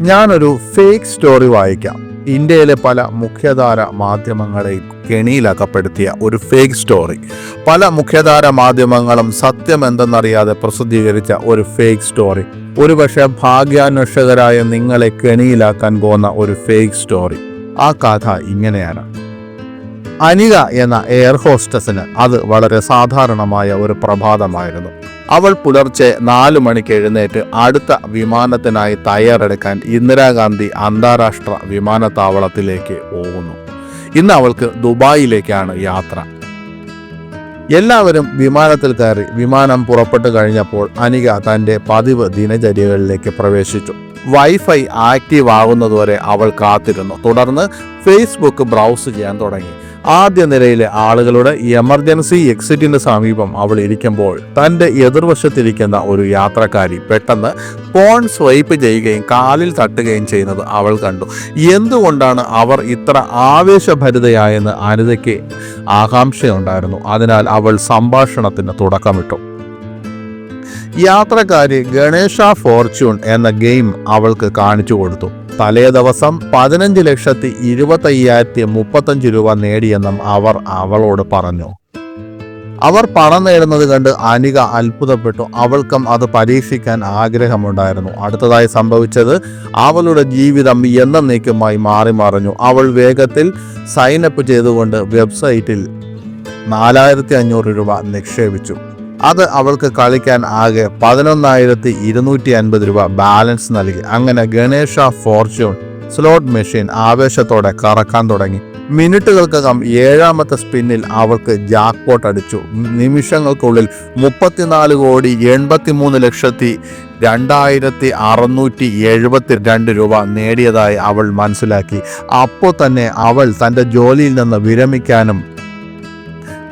ഞാനൊരു fake story വായിക്കാം. ഇന്ത്യയിലെ പല മുഖ്യധാര മാധ്യമങ്ങളെയും കെണിയിലകപ്പെടുത്തിയ ഒരു ഫേക്ക് സ്റ്റോറി പല മുഖ്യധാര മാധ്യമങ്ങളും സത്യം എന്തെന്നറിയാതെ പ്രസിദ്ധീകരിച്ച ഒരു ഫേക്ക് സ്റ്റോറി ഒരുപക്ഷെ ഭാഗ്യാന്വേഷകരായ നിങ്ങളെ കെണിയിലാക്കാൻ പോകുന്ന ഒരു ഫേക്ക് സ്റ്റോറി ആ കഥ ഇങ്ങനെയാണ്. അനിക എന്ന എയർ ഹോസ്റ്റസിന് അത് വളരെ സാധാരണമായ ഒരു പ്രഭാതമായിരുന്നു. അവൾ പുലർച്ചെ നാലു മണിക്ക് എഴുന്നേറ്റ് അടുത്ത വിമാനത്തിനായി തയ്യാറെടുക്കാൻ ഇന്ദിരാഗാന്ധി അന്താരാഷ്ട്ര വിമാനത്താവളത്തിലേക്ക് പോകുന്നു. ഇന്ന് അവൾക്ക് ദുബായിലേക്കാണ് യാത്ര. എല്ലാവരും വിമാനത്തിൽ കയറി വിമാനം പുറപ്പെട്ടു കഴിഞ്ഞപ്പോൾ അനിക തന്റെ പതിവ് ദിനചര്യകളിലേക്ക് പ്രവേശിച്ചു. വൈഫൈ ആക്റ്റീവ് ആകുന്നതുവരെ അവൾ കാത്തിരുന്നു. തുടർന്ന് ഫേസ്ബുക്ക് ബ്രൗസ് ചെയ്യാൻ തുടങ്ങി. ആദ്യ നിരയിലെ ആളുകളുടെ എമർജൻസി എക്സിറ്റിന് സമീപം അവൾ ഇരിക്കുമ്പോൾ തന്റെ എതിർവശത്തിരിക്കുന്ന ഒരു യാത്രക്കാരി പെട്ടെന്ന് ഫോൺ സ്വൈപ്പ് ചെയ്യുകയും കാലിൽ തട്ടുകയും ചെയ്യുന്നത് അവൾ കണ്ടു. എന്തുകൊണ്ടാണ് അവർ ഇത്ര ആവേശഭരിതയായെന്ന് അനിതയ്ക്ക് ആകാംക്ഷയുണ്ടായിരുന്നു. അതിനാൽ അവൾ സംഭാഷണത്തിന് തുടക്കമിട്ടു. യാത്രക്കാരി ഗണേഷ ഫോർച്യൂൺ എന്ന ഗെയിം അവൾക്ക് കാണിച്ചു കൊടുത്തു. തലേ ദിവസം പതിനഞ്ച് ലക്ഷത്തി ഇരുപത്തയ്യായിരത്തി മുപ്പത്തഞ്ച് രൂപ നേടിയെന്നും അവർ അവളോട് പറഞ്ഞു. അവർ പണം നേടുന്നത് കണ്ട് അനിക അത്ഭുതപ്പെട്ടു. അവൾക്കും അത് പരീക്ഷിക്കാൻ ആഗ്രഹമുണ്ടായിരുന്നു. അടുത്തതായി സംഭവിച്ചത് അവളുടെ ജീവിതം എന്നേക്കുമായി മാറി മറിഞ്ഞു. അവൾ വേഗത്തിൽ സൈനപ്പ് ചെയ്തുകൊണ്ട് വെബ്സൈറ്റിൽ നാലായിരത്തി അഞ്ഞൂറ് രൂപ നിക്ഷേപിച്ചു. അത് അവൾക്ക് കളിക്കാൻ ആകെ പതിനൊന്നായിരത്തി ഇരുന്നൂറ്റി അൻപത് രൂപ ബാലൻസ് നൽകി. അങ്ങനെ ഗണേഷ ഫോർച്യൂൺ സ്ലോട്ട് മെഷീൻ ആവേശത്തോടെ കറക്കാൻ തുടങ്ങി. മിനിറ്റുകൾക്കകം ഏഴാമത്തെ സ്പിന്നിൽ അവൾക്ക് ജാക്ക്പോട്ട് അടിച്ചു. നിമിഷങ്ങൾക്കുള്ളിൽ മുപ്പത്തിനാല് കോടി എൺപത്തിമൂന്ന് ലക്ഷത്തി രണ്ടായിരത്തി അറുന്നൂറ്റി എഴുപത്തി രണ്ട് രൂപ നേടിയതായി അവൾ മനസ്സിലാക്കി. അപ്പോൾ തന്നെ അവൾ തന്റെ ജോലിയിൽ നിന്ന് വിരമിക്കാനും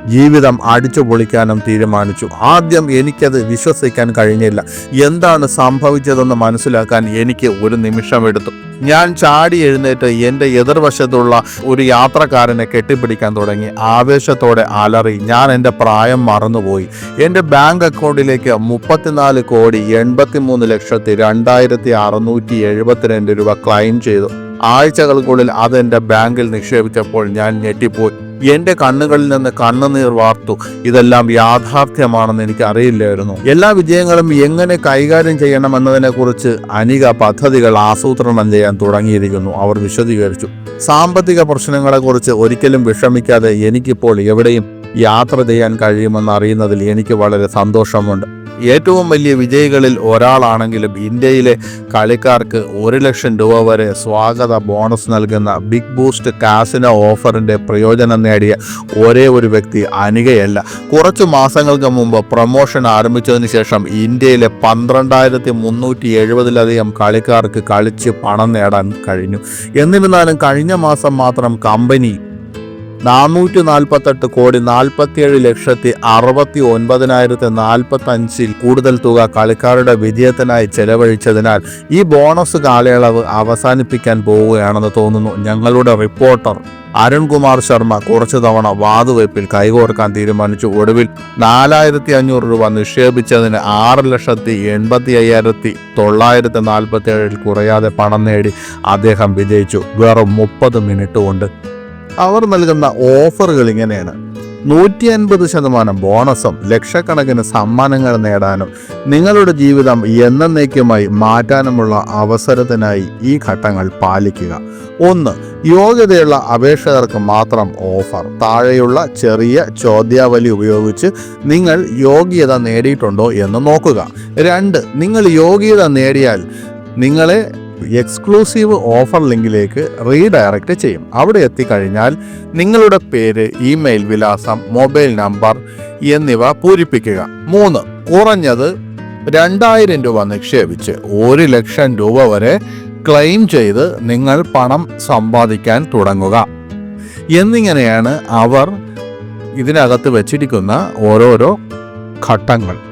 ജീവിതം അടിച്ചു പൊളിക്കാനും തീരുമാനിച്ചു. ആദ്യം എനിക്കത് വിശ്വസിക്കാൻ കഴിഞ്ഞില്ല. എന്താണ് സംഭവിച്ചതെന്ന് മനസ്സിലാക്കാൻ എനിക്ക് ഒരു നിമിഷം എടുത്തു ഞാൻ ചാടി എഴുന്നേറ്റ് എന്റെ എതിർവശത്തുള്ള ഒരു യാത്രക്കാരനെ കെട്ടിപ്പിടിക്കാൻ തുടങ്ങി. ആവേശത്തോടെ അലറി ഞാൻ എന്റെ പ്രായം മറന്നുപോയി. എന്റെ ബാങ്ക് അക്കൗണ്ടിലേക്ക് മുപ്പത്തിനാല് കോടി എൺപത്തിമൂന്ന് ലക്ഷത്തി രണ്ടായിരത്തി അറുന്നൂറ്റി എഴുപത്തിരണ്ട് രൂപ ക്ലെയിം ചെയ്തു. ആഴ്ചകൾക്കുള്ളിൽ അത് എന്റെ ബാങ്കിൽ നിക്ഷേപിച്ചപ്പോൾ ഞാൻ ഞെട്ടിപ്പോയി. എന്റെ കണ്ണുകളിൽ നിന്ന് കണ്ണുനീർ വാർത്തു. ഇതെല്ലാം യാഥാർത്ഥ്യമാണെന്ന് എനിക്ക് അറിയില്ലായിരുന്നു. എല്ലാ വിജയങ്ങളും എങ്ങനെ കൈകാര്യം ചെയ്യണമെന്നതിനെ കുറിച്ച് അനിക പദ്ധതികൾ ആസൂത്രണം ചെയ്യാൻ തുടങ്ങിയിരിക്കുന്നു. അവർ വിശദീകരിച്ചു. സാമ്പത്തിക പ്രശ്നങ്ങളെക്കുറിച്ച് ഒരിക്കലും വിഷമിക്കാതെ എനിക്കിപ്പോൾ എവിടെയും യാത്ര ചെയ്യാൻ കഴിയുമെന്ന് അറിയുന്നതിൽ എനിക്ക് വളരെ സന്തോഷമുണ്ട്. ഏറ്റവും വലിയ വിജയികളിൽ ഒരാളാണെങ്കിലും ഇന്ത്യയിലെ കളിക്കാർക്ക് ഒരു ലക്ഷം രൂപ വരെ സ്വാഗത ബോണസ് നൽകുന്ന ബിഗ് ബൂസ്റ്റ് കാസിനോ ഓഫറിന്റെ പ്രയോജനം നേടിയ ഒരേ ഒരു വ്യക്തി അനികയല്ല. കുറച്ച് മാസങ്ങൾക്ക് മുമ്പ് പ്രൊമോഷൻ ആരംഭിച്ചതിന് ശേഷം ഇന്ത്യയിലെ പന്ത്രണ്ടായിരത്തി മുന്നൂറ്റി എഴുപതിലധികം കളിക്കാർക്ക് കളിച്ച് പണം നേടാൻ കഴിഞ്ഞു. എന്നിരുന്നാലും കഴിഞ്ഞ മാസം മാത്രം കമ്പനി നാനൂറ്റി നാൽപ്പത്തെട്ട് കോടി നാൽപ്പത്തിയേഴ് ലക്ഷത്തി അറുപത്തി ഒൻപതിനായിരത്തി നാൽപ്പത്തി അഞ്ചിൽ കൂടുതൽ തുക കളിക്കാരുടെ വിജയത്തിനായി ചെലവഴിച്ചതിനാൽ ഈ ബോണസ് കാലയളവ് അവസാനിപ്പിക്കാൻ പോവുകയാണെന്ന് തോന്നുന്നു. ഞങ്ങളുടെ റിപ്പോർട്ടർ അരുൺകുമാർ ശർമ്മ കുറച്ചു തവണ വാതുവയ്പിൽ കൈകോർക്കാൻ തീരുമാനിച്ചു. ഒടുവിൽ നാലായിരത്തി അഞ്ഞൂറ് രൂപ നിക്ഷേപിച്ചതിന് ആറ് ലക്ഷത്തി എൺപത്തി അയ്യായിരത്തി തൊള്ളായിരത്തി നാൽപ്പത്തി ഏഴിൽ കുറയാതെ പണം നേടി അദ്ദേഹം വിജയിച്ചു. വെറും മുപ്പത് മിനിറ്റ് കൊണ്ട് അവർ നൽകുന്ന ഓഫറുകൾ ഇങ്ങനെയാണ്. നൂറ്റി അൻപത് ശതമാനം ബോണസും ലക്ഷക്കണക്കിന് സമ്മാനങ്ങൾ നേടാനും നിങ്ങളുടെ ജീവിതം എന്നേക്കുമായി മാറ്റാനുമുള്ള അവസരത്തിനായി ഈ ഘട്ടങ്ങൾ പാലിക്കുക. ഒന്ന് യോഗ്യതയുള്ള അപേക്ഷകർക്ക് മാത്രം ഓഫർ. താഴെയുള്ള ചെറിയ ചോദ്യാവലി ഉപയോഗിച്ച് നിങ്ങൾ യോഗ്യത നേടിയിട്ടുണ്ടോ എന്ന് നോക്കുക. രണ്ട് നിങ്ങൾ യോഗ്യത നേടിയാൽ നിങ്ങളെ എക്സ്ക്ലൂസീവ് ഓഫർ ലിങ്കിലേക്ക് റീഡയറക്റ്റ് ചെയ്യും. അവിടെ എത്തിക്കഴിഞ്ഞാൽ നിങ്ങളുടെ പേര് ഇമെയിൽ വിലാസം മൊബൈൽ നമ്പർ എന്നിവ പൂരിപ്പിക്കുക. മൂന്ന് കുറഞ്ഞത് രണ്ടായിരം രൂപ നിക്ഷേപിച്ച് ഒരു ലക്ഷം രൂപ വരെ ക്ലെയിം ചെയ്ത് നിങ്ങൾ പണം സമ്പാദിക്കാൻ തുടങ്ങുക. എന്നിങ്ങനെയാണ് അവർ ഇതിനകത്ത് വച്ചിരിക്കുന്ന ഓരോരോ ഘട്ടങ്ങൾ.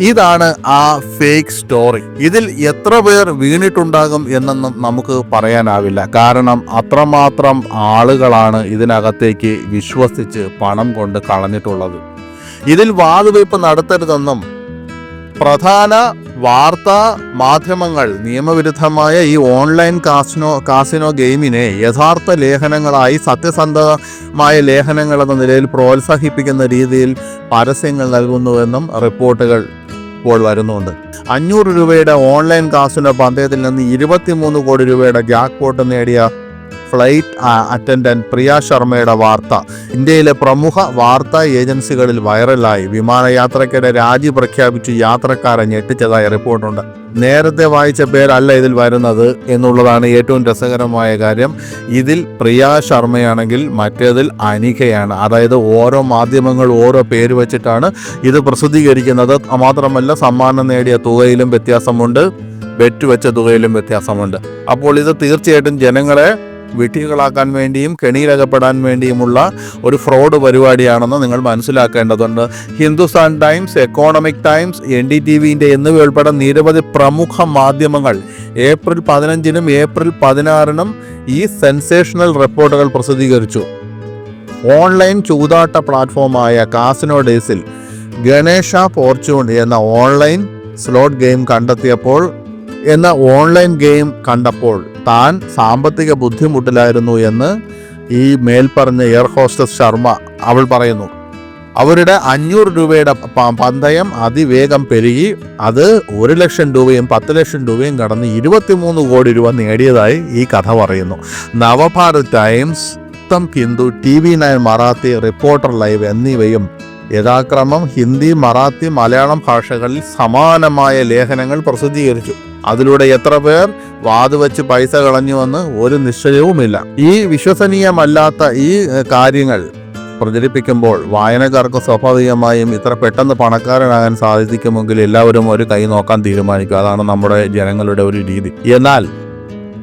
ഇതാണ് ആ ഫേക്ക് സ്റ്റോറി ഇതിൽ എത്ര പേർ വീണിട്ടുണ്ടാകും എന്നൊന്നും നമുക്ക് പറയാനാവില്ല. കാരണം അത്രമാത്രം ആളുകളാണ് ഇതിനകത്തേക്ക് വിശ്വസിച്ച് പണം കൊണ്ട് കളഞ്ഞിട്ടുള്ളത്. ഇതിൽ വാതുവയ്പ് നടത്തരുതെന്നും പ്രധാന വാർത്താ മാധ്യമങ്ങൾ നിയമവിരുദ്ധമായ ഈ ഓൺലൈൻ കാസിനോ കാസിനോ ഗെയിമിനെ യഥാർത്ഥ ലേഖനങ്ങളായി സത്യസന്ധമായ ലേഖനങ്ങൾ എന്ന നിലയിൽ പ്രോത്സാഹിപ്പിക്കുന്ന രീതിയിൽ പരസ്യങ്ങൾ നൽകുന്നുവെന്നും റിപ്പോർട്ടുകൾ ഇപ്പോൾ വരുന്നുണ്ട്. അഞ്ഞൂറ് രൂപയുടെ ഓൺലൈൻ കാസിനോ പന്തയത്തിൽ നിന്ന് ഇരുപത്തിമൂന്ന് കോടി രൂപയുടെ ജാക്ക്പോട്ട് നേടിയ ഫ്ലൈറ്റ് അറ്റൻഡന്റ് പ്രിയ ശർമ്മയുടെ വാർത്ത. ഇന്ത്യയിലെ പ്രമുഖ വാർത്താ ഏജൻസികളിൽ വൈറലായി. വിമാനയാത്രയ്ക്കിടെ രാജി പ്രഖ്യാപിച്ചു യാത്രക്കാരെ ഞെട്ടിച്ചതായി റിപ്പോർട്ടുണ്ട്. നേരത്തെ വായിച്ച പേരല്ല ഇതിൽ വരുന്നത് എന്നുള്ളതാണ് ഏറ്റവും രസകരമായ കാര്യം. ഇതിൽ പ്രിയ ശർമ്മയാണെങ്കിൽ മറ്റേതിൽ അനികയാണ്. അതായത് ഓരോ മാധ്യമങ്ങൾ ഓരോ പേര് വെച്ചിട്ടാണ് ഇത് പ്രസിദ്ധീകരിക്കുന്നത്. മാത്രമല്ല സമ്മാനം നേടിയ തുകയിലും വ്യത്യാസമുണ്ട്. വെറ്റുവെച്ച തുകയിലും വ്യത്യാസമുണ്ട്. അപ്പോൾ ഇത് തീർച്ചയായിട്ടും ജനങ്ങളെ വിട്ടികളാക്കാൻ വേണ്ടിയും കെണിയിലകപ്പെടാൻ വേണ്ടിയുമുള്ള ഒരു ഫ്രോഡ് പരിപാടിയാണെന്ന് നിങ്ങൾ മനസ്സിലാക്കേണ്ടതുണ്ട്. Hindustan Times Economic Times N D T വിന്റെ എന്നിവ ഉൾപ്പെടെ നിരവധി പ്രമുഖ മാധ്യമങ്ങൾ ഏപ്രിൽ പതിനഞ്ചിനും ഏപ്രിൽ പതിനാറിനും ഈ സെൻസേഷണൽ റിപ്പോർട്ടുകൾ പ്രസിദ്ധീകരിച്ചു. ഓൺലൈൻ ചൂതാട്ട പ്ലാറ്റ്ഫോമായ കാസിനോ ഡേസിൽ ഗണേഷ ഫോർച്യൂൺ എന്ന ഓൺലൈൻ സ്ലോട്ട് ഗെയിം കണ്ടെത്തിയപ്പോൾ എന്ന ഓൺലൈൻ ഗെയിം കണ്ടപ്പോൾ താൻ സാമ്പത്തിക ബുദ്ധിമുട്ടിലായിരുന്നു എന്ന് ഈ മേൽപ്പറഞ്ഞ എയർ ഹോസ്റ്റസ് ശർമ്മ അവൾ പറയുന്നു. അവരുടെ അഞ്ഞൂറ് രൂപയുടെ പന്തയം അതിവേഗം പെരുകി അത് ഒരു ലക്ഷം രൂപയും പത്ത് ലക്ഷം രൂപയും കടന്ന് ഇരുപത്തിമൂന്ന് കോടി രൂപ നേടിയതായി ഈ കഥ പറയുന്നു. Navbharat Times Uttam Hindu T V nine Marathi reporter live എന്നിവയും യഥാക്രമം ഹിന്ദി മറാത്തി മലയാളം ഭാഷകളിൽ സമാനമായ ലേഖനങ്ങൾ പ്രസിദ്ധീകരിച്ചു. അതിലൂടെ എത്ര പേർ വാതുവെച്ച് പൈസ കളഞ്ഞുവെന്ന് ഒരു നിശ്ചയവുമില്ല. ഈ വിശ്വസനീയമല്ലാത്ത ഈ കാര്യങ്ങൾ പ്രചരിപ്പിക്കുമ്പോൾ വായനക്കാർക്ക് സ്വാഭാവികമായും ഇത്ര പെട്ടെന്ന് പണക്കാരനാകാൻ സാധിക്കുമെങ്കിൽ എല്ലാവരും ഒരു കൈ നോക്കാൻ തീരുമാനിക്കും. അതാണ് നമ്മുടെ ജനങ്ങളുടെ ഒരു രീതി. എന്നാൽ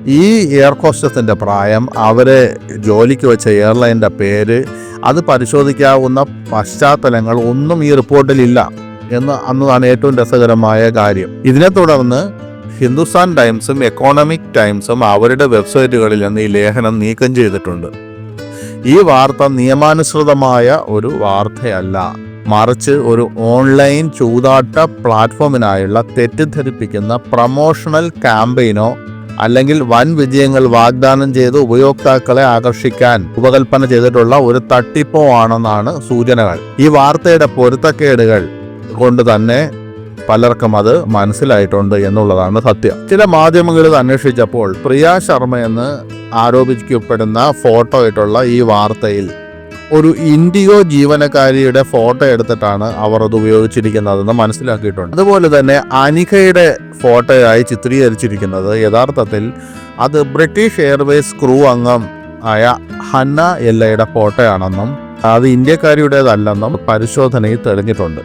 ഈ എയർ ഹോസ്റ്റസിന്റെ പ്രായം അവരെ ജോലിക്ക് വെച്ച എയർലൈന്റെ പേര് അത് പരിശോധിക്കാവുന്ന പശ്ചാത്തലങ്ങൾ ഒന്നും ഈ റിപ്പോർട്ടിലില്ല എന്ന് അന്നതാണ് ഏറ്റവും രസകരമായ കാര്യം. ഇതിനെ തുടർന്ന് ഹിന്ദുസ്ഥാൻ ടൈംസും എക്കോണമിക് ടൈംസും അവരുടെ വെബ്സൈറ്റുകളിൽ നിന്ന് ഈ ലേഖനം നീക്കം ചെയ്തിട്ടുണ്ട്. ഈ വാർത്ത നിയമാനുസൃതമായ ഒരു വാർത്തയല്ല. മറിച്ച് ഒരു ഓൺലൈൻ ചൂതാട്ട പ്ലാറ്റ്ഫോമിനായുള്ള തെറ്റിദ്ധരിപ്പിക്കുന്ന പ്രമോഷണൽ ക്യാമ്പയിനോ അല്ലെങ്കിൽ വൻ വിജയങ്ങൾ വാഗ്ദാനം ചെയ്ത് ഉപയോക്താക്കളെ ആകർഷിക്കാൻ ഉപകൽപ്പന ചെയ്തിട്ടുള്ള ഒരു തട്ടിപ്പോ ആണെന്നാണ് സൂചനകൾ. ഈ വാർത്തയുടെ പൊരുത്തക്കേടുകൾ കൊണ്ട് തന്നെ പലർക്കും അത് മനസ്സിലായിട്ടുണ്ട് എന്നുള്ളതാണ് സത്യം. ചില മാധ്യമങ്ങളിൽ അന്വേഷിച്ചപ്പോൾ പ്രിയ ശർമ്മ എന്ന് ആരോപിക്കപ്പെടുന്ന ഫോട്ടോ ആയിട്ടുള്ള ഈ വാർത്തയിൽ ഒരു ഇൻഡിഗോ ജീവനക്കാരിയുടെ ഫോട്ടോ എടുത്തിട്ടാണ് അവർ അത് ഉപയോഗിച്ചിരിക്കുന്നതെന്ന് മനസ്സിലാക്കിയിട്ടുണ്ട്. അതുപോലെ തന്നെ അനികയുടെ ഫോട്ടോയായി ചിത്രീകരിച്ചിരിക്കുന്നത് യഥാർത്ഥത്തിൽ അത് ബ്രിട്ടീഷ് എയർവേസ് ക്രൂ അംഗം ആയ ഹന്ന എല്ലയുടെ ഫോട്ടോയാണെന്നും അത് ഇന്ത്യക്കാരിയുടേതല്ലെന്നും പരിശോധനയിൽ തെളിഞ്ഞിട്ടുണ്ട്.